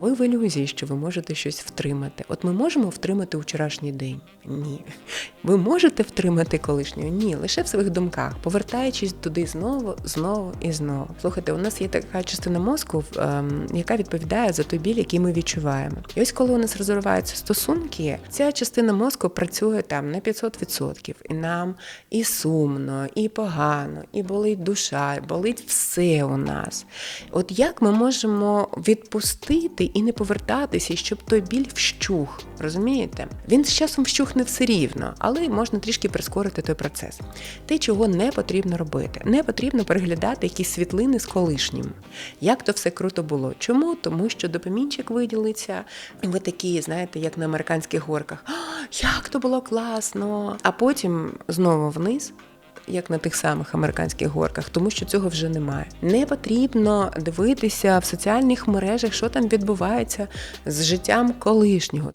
Ви в ілюзії, що ви можете щось втримати. От ми можемо втримати вчорашній день? Ні. Ви можете втримати колишнього? Ні, лише в своїх думках, повертаючись туди знову, знову і знову. Слухайте, у нас є така частина мозку, ем, яка відповідає за той біль, який ми відчуваємо. І ось коли у нас розриваються стосунки, ця частина мозку працює там на 500%. І нам і сумно, і погано, і болить душа, і болить все у нас. От як ми можемо відпустити і не повертатися, щоб той біль вщух, розумієте? Він з часом вщухне все рівно, але можна трішки прискорити той процес. Те, чого не потрібно робити, не потрібно переглядати якісь світлини з колишнім. Як то все круто було? Чому? Тому що допамінчик виділиться, і ви такі, знаєте, як на американських горках. Як то було класно! А потім знову вниз як на тих самих американських горках, тому що цього вже немає. Не потрібно дивитися в соціальних мережах, що там відбувається з життям колишнього.